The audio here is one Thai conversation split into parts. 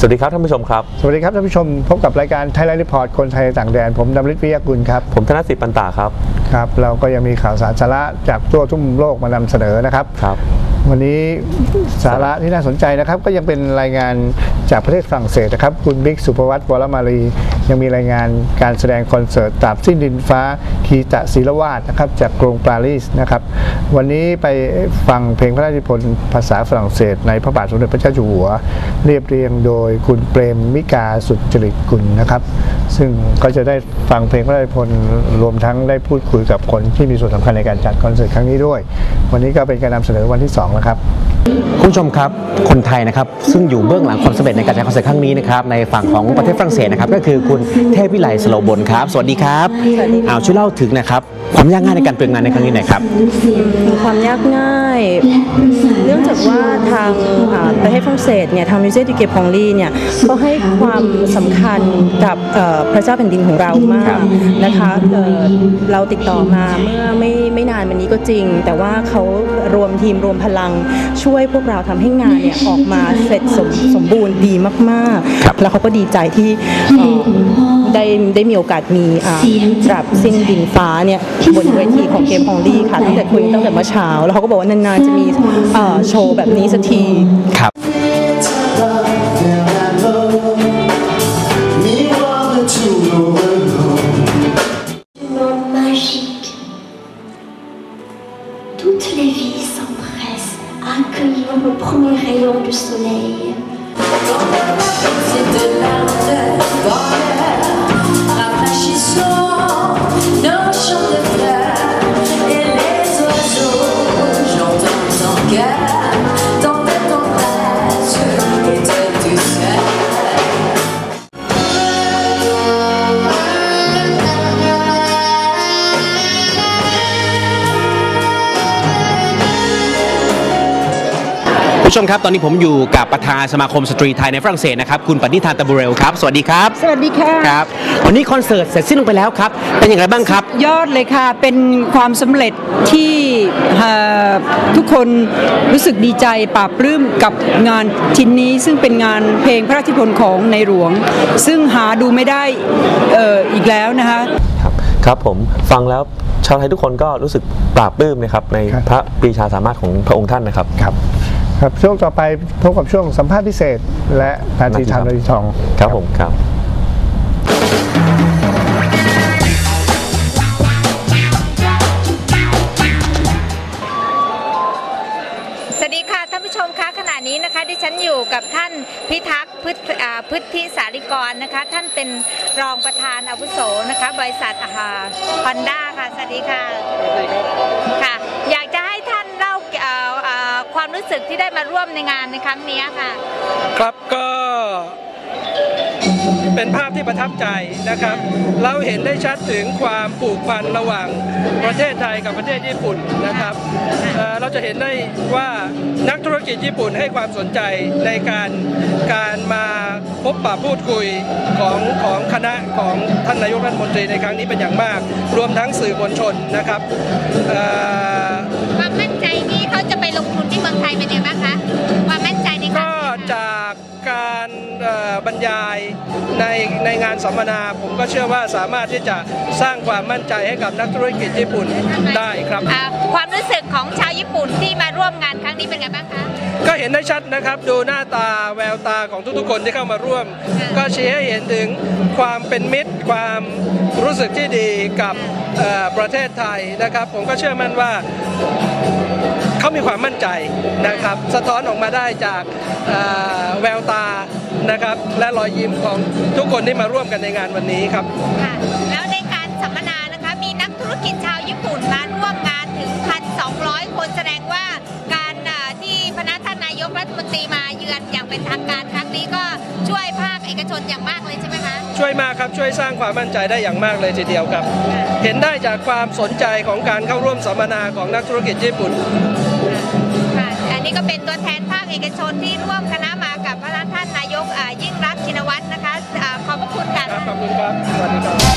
สวัสดีครับท่านผู้ชมครับ สวัสดีครับท่านผู้ชมพบกับรายการไทยไลฟ์รีพอร์ตคนไทยต่างแดน ผมดำริศวิทยากุลครับ ผมธนสิทธิ์ปันตาครับ ครับ เราก็ยังมีข่าวสารสาระจากทั่วทุกมุมโลกมานำเสนอนะครับ ครับ วันนี้สาระที่น่าสนใจนะครับ ก็ยังเป็นรายงานจากประเทศฝรั่งเศสนะครับ คุณบิ๊กสุภวัตวรมารี ยังมีรายงานการแสดงคอนเสิร์ตตราบสิ้นดินฟ้าคีตะศิลวาดนะครับจากกรุงปารีสนะครับ วันนี้ไปฟังเพลงพระราชนิพนธ์ภาษาฝรั่งเศส ในพระบาทสมเด็จพระเจ้าอยู่หัว เรียบเรียงโดยคุณเปรมมิกาสุจริตกุลนะครับ ซึ่งก็จะได้ฟังเพลงพระราชนิพนธ์รวมทั้งได้พูดคุยกับคนที่มีส่วนสำคัญในการจัดคอนเสิร์ตครั้งนี้ด้วย วันนี้ก็เป็นการนำเสนอวันที่สองแล้วครับคุณผู้ชมครับคนไทยนะครับซึ่งอยู่เบื้องหลังความสำเร็จในการจัดคอนเสิร์ตครั้งนี้นะครับในฝั่งของประเทศฝรั่งเศสนะครับก็คือคุณเทพวิไลสโลบนครับ สวัสดีครับเอาช่วยเล่าถึงนะครับ ความยากง่ายในการเปลืองงานในครั้งนี้หน่อยครับ ความยากง่าย เนื่องจากว่าทางประเทศฝรั่งเศสเนี่ยทางมิวเซียมดิเกปองลีเนี่ยก็ให้ความสำคัญกับพระเจ้าแผ่นดินของเรามากนะคะเเราติดต่อมาเมื่อไม่ไม่นานมานี้ก็จริง แต่ว่าเขารวมทีมรวมพลังช่วยพวกเราทำให้งานเนี่ยออกมาเสร็จสมสมบูรณ์ดีมากๆ แล้วเขาก็ดีใจที่ ได้ได้มีโอกาสมีอ่าตรับสิ้นดินฟ้าเนี่ยบนเวทีของเกมพองลีค่ะตั้งแต่คุยตั้งแต่เมื่อเช้า แล้วเขาก็บอกว่านานๆจะมีเอ่อโชว์แบบนี้สักทีครับ ผู้ชมครับตอนนี้ผมอยู่กับประธานสมาคมสตรีไทยในฝรั่งเศสนะครับคุณปณิธานตะบุเรลครับ สวัสดีครับสวัสดีค่ะครับวันนี้คอนเสิร์ตเสร็จสิ้นลงไปแล้วครับ เป็นอย่างไรบ้างครับ ยอดเลยค่ะ เป็นความสำเร็จที่เอ่อทุกคนรู้สึกดีใจปราบปลื้มกับงานชิ้นนี้ ซึ่งเป็นงานเพลงพระราชนิพนธ์ของในหลวง ซึ่งหาดูไม่ได้เอ่ออีกแล้วนะคะครับครับผมฟังแล้วชาวไทยทุกคนก็รู้สึกปราบปลื้มนะครับในครับพระปรีชาสามารถของพระองค์ท่านนะครับครับ ครับช่วงต่อไปพบกับช่วงสัมภาษณ์พิเศษ และนาทีทำนาทีทอง ครับผมครับ สวัสดีค่ะท่านผู้ชมคะขณะนี้นะคะดิฉันอยู่กับท่านพิทักษ์พืชอ่าพืชที่สาริกรนะคะ ท่านเป็นรองประธานอาวุโสนะคะ บริษัทฮอนด้าค่ะสวัสดีค่ะ ค่ะ อยากจะให้ท่านเล่าเอ่อเอ่อ ความรู้สึกที่ได้มาร่วมในงานในครั้งนี้ค่ะ ครับก็เป็นภาพที่ประทับใจนะครับ เราเห็นได้ชัดถึงความผูกพันระหว่างประเทศไทยกับประเทศญี่ปุ่นนะครับเเราจะเห็นได้ว่านักธุรกิจญี่ปุ่นให้ความสนใจในการการมาพบปะพูดคุยของของคณะของท่านนายกรัฐมนตรีในครั้งนี้เป็นอย่างมาก รวมทั้งสื่อมวลชนนะครับ ไทยเป็นยังไงบ้างคะความมั่นใจในครั้ก็งนี้ค่ะจากการเอ่อบรรยายในในงานสัมมนา ผมก็เชื่อว่าสามารถที่จะสร้างความมั่นใจให้กับนักธุรกิจญี่ปุ่นได้ครับอ่าความรู้สึกของชาวญี่ปุ่นที่มาร่วมงานครั้งนี้เป็นไงบ้างคะก็เห็นได้ชัดนะครับดูหน้าตาแววตาของทุกๆคนที่เข้ามาร่วม ก็ชี้ให้เห็นถึงความเป็นมิตร ความรู้สึกที่ดีกับเอ่อประเทศไทยนะครับ ผมก็เชื่อมั่นว่า เขามีความมั่นใจนะครับ สะท้อนออกมาได้จากเอ่อแววตานะครับ และรอยยิ้มของทุกคนที่มาร่วมกันในงานวันนี้ครับค่ะแล้วในการสัมมนานะคะ มีนักธุรกิจชาวญี่ปุ่นมาร่วมงานถึง 1,200 คนแสดงว่าการอ่าที่พนักท่านนายกรัฐมนตรีมาเยือนอย่างเป็นทางการครั้งนี้ก็ช่วยภาคเอกชนอย่างมากเลยใช่ไหมคะช่วยมากครับช่วยสร้างความมั่นใจได้อย่างมากเลยทีเดียวครับ เห็นได้จากความสนใจของการเข้าร่วมสัมมนาของนักธุรกิจญี่ปุ่นค่ะอั นี่ก็เป็นตัวแทนภาคเอกชนที่ร่วมคณะมากับพระท่านนายกยิ่งรักชินวัตรนะคะขอบพระคุณค่ะขอบคุณครับสวัสดีครับ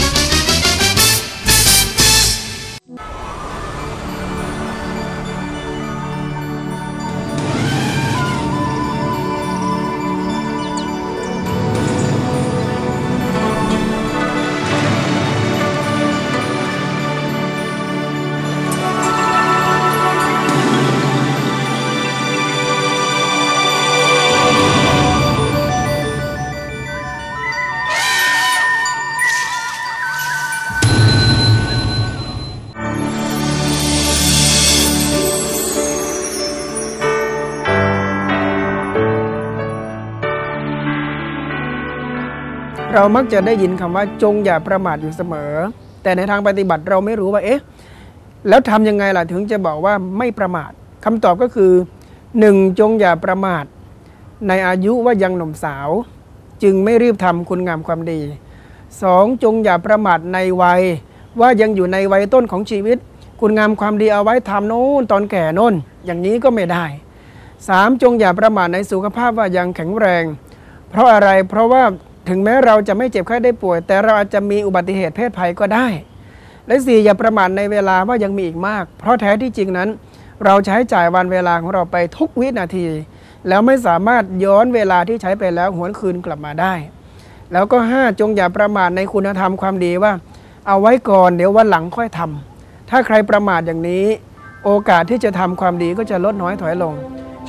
เรามักจะได้ยินคำว่าจงอย่าประมาทอยู่เสมอ แต่ในทางปฏิบัติเราไม่รู้ว่าเอ๊ะแล้วทำยังไงล่ะถึงจะบอกว่าไม่ประมาทคำตอบก็คือหนึ่งจงอย่าประมาท ในอายุว่ายังหนุ่มสาว จึงไม่รีบทำคุณงามความดีสองจงอย่าประมาทในวัย ว่ายังอยู่ในวัยต้นของชีวิต คุณงามความดีเอาไว้ทำโน้นตอนแก่โน้นอย่างนี้ก็ไม่ได้สามจงอย่าประมาทในสุขภาพว่ายังแข็งแรง เพราะอะไรเพราะว่า ถึงแม้เราจะไม่เจ็บไข้ได้ป่วย แต่เราอาจจะมีอุบัติเหตุเพศภัยก็ได้ และสี่อย่าประมาทในเวลาว่ายังมีอีกมาก เพราะแท้ที่จริงนั้น เราใช้จ่ายวันเวลาของเราไปทุกวินาที แล้วไม่สามารถย้อนเวลาที่ใช้ไปแล้วหวนคืนกลับมาได้ แล้วก็ 5 จงอย่าประมาทในคุณธรรมความดีว่า เอาไว้ก่อนเดี๋ยววันหลังค่อยทำถ้าใครประมาทอย่างนี้ โอกาสที่จะทำความดีก็จะลดน้อยถอยลง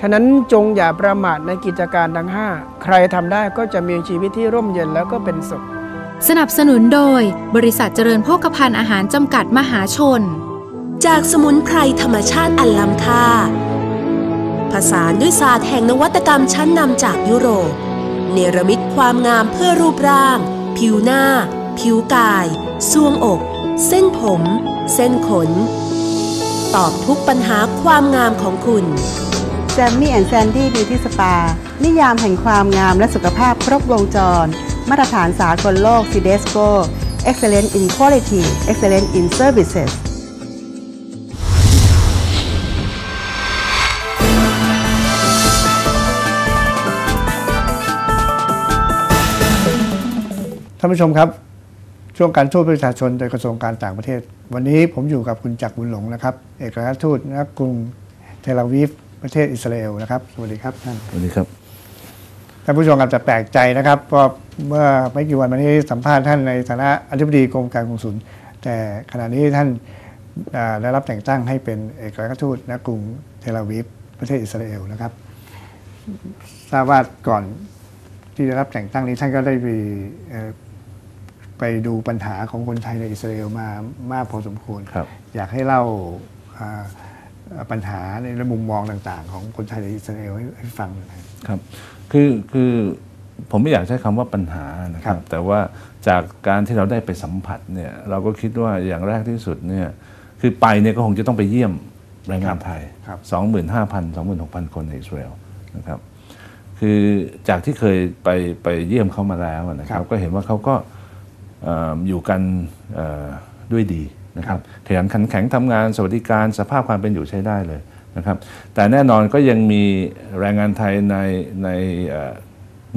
ฉะนั้นจงอย่าประมาทในกิจการทั้ง 5 ใครทำได้ก็จะมีชีวิตที่ร่มเย็นแล้วก็เป็นสุข สนับสนุนโดย บริษัทเจริญโภคภัณฑ์อาหารจำกัดมหาชน จากสมุนไพรธรรมชาติอันล้ำค่า ผสานด้วยศาสตร์แห่งนวัตกรรมชั้นนำจากยุโรป เนรมิตความงามเพื่อรูปร่าง ผิวหน้า ผิวกายซวงอก เส้นผม เส้นขน ตอบทุกปัญหาความงามของคุณ แซมมี่แอนด์แซนดี้บิวตี้สปา นิยามแห่งความงามและสุขภาพครบวงจร มาตรฐานสากลโลก CDSCO Excellent in Quality Excellent in Services ท่านผู้ชมครับ ช่วงการทูตประชาชนโดยกระทรวงการต่างประเทศ วันนี้ผมอยู่กับคุณจักรบุญหลงนะครับ เอกอัครทูตณกรุงเทลอาวีฟ ประเทศอิสราเอลนะครับ สวัสดีครับท่านสวัสดีครับท่านผู้ชมอาจจะแปลกใจนะครับเพราะเมื่อไม่กี่วันมานี้สัมภาษณ์ท่านในฐานะอธิบดีกรมการกงสุลแต่ขณะนี้ท่านอ่าได้รับแต่งตั้งให้เป็นเอกอัครทูตณกรุงเทลอาวีฟประเทศอิสราเอลนะครับทราบว่าก่อนที่ได้รับแต่งตั้งนี้ท่านก็ได้ไปเอ่อไปดูปัญหาของคนไทยในอิสราเอลมามากพอสมควรครับอยากให้เล่าอ่า ปัญหาในมุมมองต่างๆ ของคนไทยในอิสราเอลให้ให้ฟังหน่อยครับคือคือผมไม่อยากใช้คำว่าปัญหานะครับ แต่ว่าจากการที่เราได้ไปสัมผัสเนี่ยเราก็คิดว่าอย่างแรกที่สุดเนี่ยคือไปเนี่ยก็คงจะต้องไปเยี่ยมแรงงานไทยครับ25,000 26,000 คนในอิสราเอลนะครับคือจากที่เคยไปไปเยี่ยมเขามาแล้วนะครับ ก็เห็นว่าเขาก็เอ่ออยู่กันเอ่อด้วยดี นะครับขยันขันแข็งทำงานสวัสดิการสภาพความเป็นอยู่ใช้ได้เลยนะครับ แต่แน่นอนก็ยังมีแรงงานไทยในในเอ่อ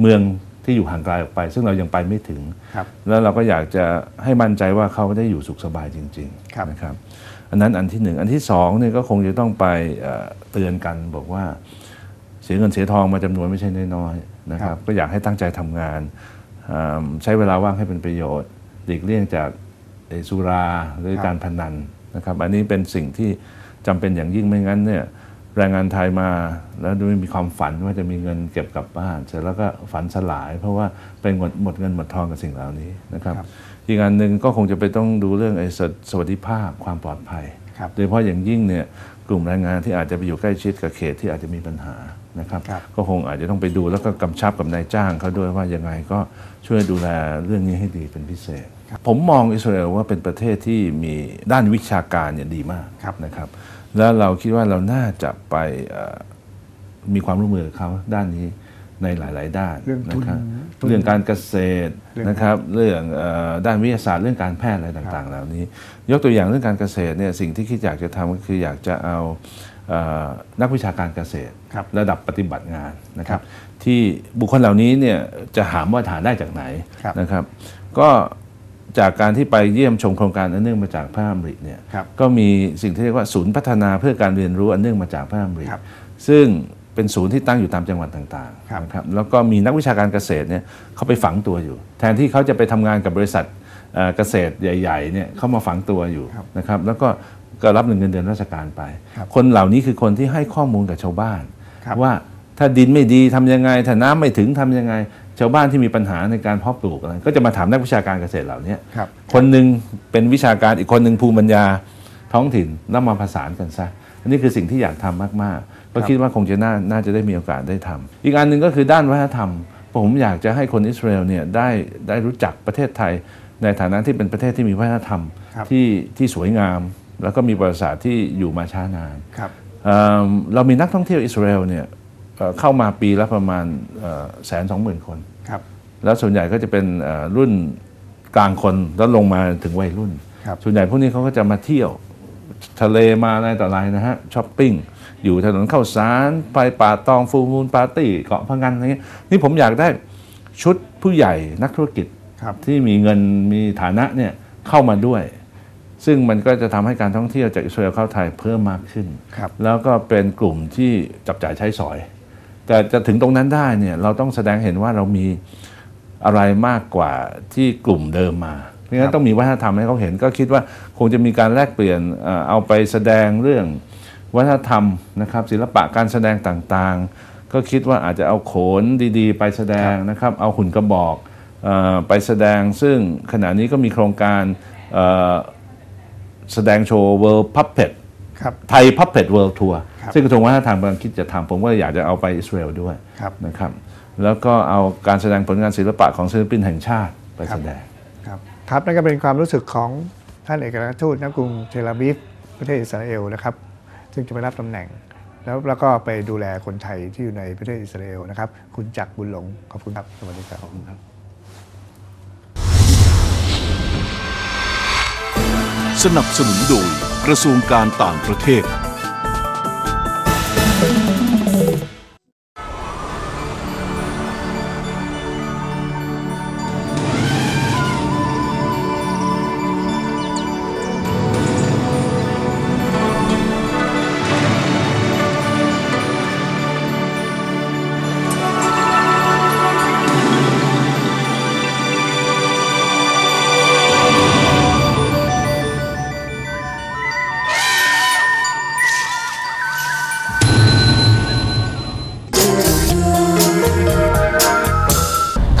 เมืองที่อยู่ห่างไกลออกไป ซึ่งเรายังไปไม่ถึงครับแล้วเราก็อยากจะให้มั่นใจว่าเขาได้อยู่สุขสบายจริงๆนะครับอันนั้นอันที่หนึ่งอันที่สองเนี่ยก็คงจะต้องไปเอ่อเตือนกันบอกว่าเสียเงินเสียทองมาจำนวนไม่ใช่น้อยๆนะครับ ก็อยากให้ตั้งใจทำงานอ่าใช้เวลาว่างให้เป็นประโยชน์หลีกเลี่ยงจากเอ่อ สุราหรือการพนันนะครับอันนี้เป็นสิ่งที่จำเป็นอย่างยิ่งไม่งั้นเนี่ยแรงงานไทยมาแล้วดูมีความฝันว่าจะมีเงินเก็บกลับบ้าน เสร็จแล้วก็ฝันสลาย เพราะว่าเป็นหมดหมดเงินหมดทองกับสิ่งเหล่านี้นะครับอีกอันหนึ่งก็คงจะไปต้องดูเรื่องไอ้สวสวัสดิภาพความปลอดภัยครับโดยเฉพาะอย่างยิ่งเนี่ยกลุ่มแรงงานที่อาจจะไปอยู่ใกล้ชิดกับเขตที่อาจจะมีปัญหานะครับก็คงอาจจะต้องไปดูแล้วก็กำชับกับนายจ้างเขาด้วยว่ายังไงก็ช่วยดูแลเรื่องนี้ให้ดีเป็นพิเศษ ผมมองอิสราเอลว่าเป็นประเทศที่มีด้านวิชาการเนี่ยดีมากนะครับ แล้วเราคิดว่าเราน่าจะไปเอ่อมีความร่วมมือกับเขาด้านนี้ในหลาย ๆ ด้านเรื่องทุนนะครับทุนเรื่องการเกษตรเรื่องนะครับเรื่องเอ่อด้านวิทยาศาสตร์เรื่องการแพทย์อะไรต่าง ๆ เหล่านี้ ยกตัวอย่างเรื่องการเกษตรเนี่ยสิ่งที่คิดอยากจะทำก็คืออยากจะเอาเอ่อนักวิชาการเกษตรระดับปฏิบัติงานนะครับ ที่บุคคลเหล่านี้เนี่ยจะหามาตรฐานได้จากไหนนะครับ ก็ จากการที่ไปเยี่ยมชมโครงการอันเนื่องมาจากพระอมริเนี่ยครับก็มีสิ่งที่เรียกว่าศูนย์พัฒนาเพื่อการเรียนรู้อันเนื่องมาจากพระอมริซึ่งเป็นศูนย์ที่ตั้งอยู่ตามจังหวัดต่างๆนะครับแล้วก็มีนักวิชาการเกษตรเนี่ยเขาไปฝังตัวอยู่ แทนที่เขาจะไปทำงานกับบริษัทเอ่อเกษตรใหญ่ๆเนี่ยเขามาฝังตัวอยู่นะครับแล้วก็ก็รับเงินเดือนราชการไป คนเหล่านี้คือคนที่ให้ข้อมูลกับชาวบ้าน ว่าถ้าดินไม่ดีทำยังไง ถ้าน้ำไม่ถึงทำยังไง ชาวบ้านที่มีปัญหาในการเพาะปลูกอะไรก็จะมาถามนักวิชาการเกษตรเหล่านี้ครับคนหนึ่งเป็นวิชาการอีกคนหนึ่งภูมิปัญญาท้องถิ่นแล้วมาผสานกันซะอันนี้คือสิ่งที่อยากทำมากๆก็คิดว่าคงจะน่าน่าจะได้มีโอกาสได้ทำอีกอันหนึ่งก็คือด้านวัฒนธรรม ผมอยากจะให้คนอิสราเอลเนี่ยได้ได้รู้จักประเทศไทย ในฐานะที่เป็นประเทศที่มีวัฒนธรรมครับที่ที่สวยงาม แล้วก็มีประวัติศาสตร์ที่อยู่มาช้านานครับเอ่อเรามีนักท่องเที่ยวอิสราเอลเนี่ย เอ่อเข้ามาปีละประมาณแสนสองหมื่นคนครับแล้วส่วนใหญ่ก็จะเป็นเอ่อรุ่นกลางคนแล้วลงมาถึงวัยรุ่นครับส่วนใหญ่พวกนี้เขาก็จะมาเที่ยวทะเลมาอะไรต่ออะไรนะฮะช้อปปิ้งอยู่ถนนข้าวสารไปป่าตองฟูมูลปาร์ตี้เกาะพังงานอะไรเงี้ยนี่ผมอยากได้ชุดผู้ใหญ่นักธุรกิจครับที่มีเงินมีฐานะเนี่ยเข้ามาด้วย ซึ่งมันก็จะทำให้การท่องเที่ยวจากอิสราเอลเข้าไทยเพิ่มมากขึ้นครับแล้วก็เป็นกลุ่มที่จับจ่ายใช้สอย แต่จะถึงตรงนั้นได้เนี่ยเราต้องแสดงเห็นว่าเรามีอะไรมากกว่าที่กลุ่มเดิมมาเพราะฉะนั้นต้องมีวัฒนธรรมให้เขาเห็นก็คิดว่าคงจะมีการแลกเปลี่ยนเอ่อเอาไปแสดงเรื่องวัฒนธรรมนะครับ ศิลปะการแสดงต่างๆ ก็คิดว่าอาจจะเอาโขนดีๆ ไปแสดงนะครับ เอาหุ่นกระบอกเออไปแสดงซึ่งขณะนี้ก็มีโครงการเอ่อแสดงโชว์ World Puppet ครับไทย Puppet World Tour ครับ ซึ่งกระทรวงวัฒนธรรมกำลังคิดจะทำผมก็อยากจะเอาไปอิสราเอลด้วยครับนะครับ แล้วก็เอาการแสดงผลงานศิลปะของศิลปินแห่งชาติไปแสดงครับครับนั่นก็เป็นความรู้สึกของท่านเอกอัครราชทูตณกรุงเทลอาวีฟประเทศอิสราเอลนะครับ ซึ่งจะไปรับตำแหน่ง แล้วแล้วก็ไปดูแลคนไทยที่อยู่ในประเทศอิสราเอลนะครับ คุณจักรบุญหลงขอบคุณครับสวัสดีครับขอบคุณครับ สนับสนุนโดยกระทรวงการต่างประเทศ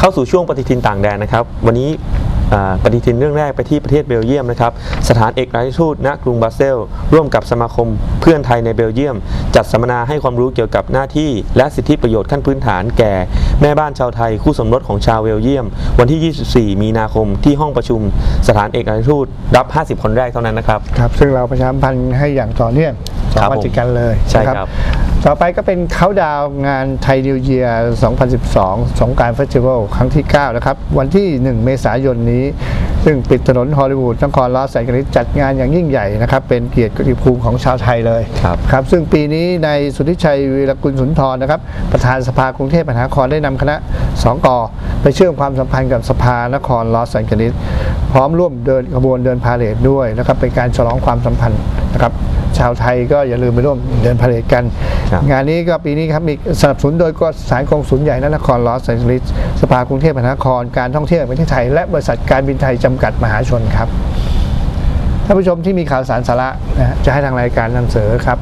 เข้าสู่ช่วงปฏิทินต่างแดนนะครับ วันนี้อ่าปฏิทินเรื่องแรกไปที่ประเทศเบลเยียมนะครับ สถานเอกราชทูตณกรุงบรัสเซลส์ร่วมกับสมาคมเพื่อนไทยในเบลเยียม จัดสัมมนาให้ความรู้เกี่ยวกับหน้าที่ และสิทธิประโยชน์ขั้นพื้นฐานแก่ แม่บ้านชาวไทยคู่สมรสของชาวเบลเยียม วันที่ 24 มีนาคมที่ห้องประชุม สถานเอกราชทูตรับ 50 คนแรกเท่านั้นนะครับครับซึ่งเราประชาสัมพันธ์ให้อย่างต่อเนื่องสองครับวันผมติดกันเลยใช่นะครับ ต่อไปก็เป็นเขาดาวน์งานไทยนิวเยียร์2012 สงกรารเฟสติวัลครั้งที่ 9 นะครับ วันที่ 1 เมษายนนี้ ซึ่งปิดถนนฮอลลีวูดนครลอสแอนเจลิสจัดงานอย่างยิ่งใหญ่นะครับ เป็นเกียรติภูมิของชาวไทยเลยครับครับ ซึ่งปีนี้ในายสุทธิชัยวีรกุลสุนทรนะครับ ประธานสภากรุงเทพมหานครได้นำคณะสองกอไปเชื่อมความสัมพันธ์กับสภานครลอสแอนเจลิสพร้อมร่วมเดินขบวนเดินพาเหรดด้วยนะครับเป็นการฉลองความสัมพันธ์นะครับ ชาวไทยก็อย่าลืมไปร่วมเดินพาเหรดกันครับงานนี้ก็ปีนี้ครับมีสนับสนุนโดยก็สถานกงสุลใหญ่นครลอสแอนเจลิสสภากรุงเทพมหานครการท่องเที่ยวแห่งประเทศไทย และบริษัทการบินไทยจำกัดมหาชนครับท่านผู้ชมที่มีข่าวสารสาระนะฮะจะให้ทางรายการนำเสนอครับ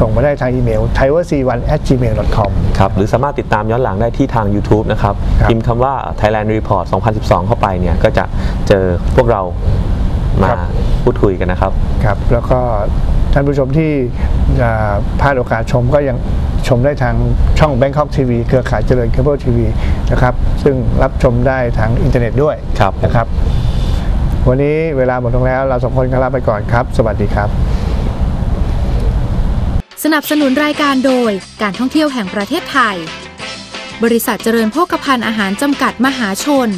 ส่งมาได้ทางอีเมล t h a i w a c 1 at gmail com ครับ หรือสามารถติดตามย้อนหลังได้ที่ทาง YouTube นะครับครับพิมพ์คำว่า Thailand Report 2012 เข้าไปเนี่ย ก็จะเจอพวกเรามาครับพูดคุยกันนะครับ ครับ แล้วก็ ท่านผู้ชมที่อ่าพลาดโอกาสชมก็ยังชมได้ทางช่อง Bangkok TV เครือข่ายเจริญเคเบิลทีวีนะครับซึ่งรับชมได้ทางอินเทอร์เน็ตด้วยครับนะครับ วันนี้เวลาหมดลงแล้ว เราสองคนก็ลาไปก่อนครับ สวัสดีครับ สนับสนุนรายการโดยการท่องเที่ยวแห่งประเทศไทย บริษัทเจริญโภคภัณฑ์อาหารจำกัดมหาชน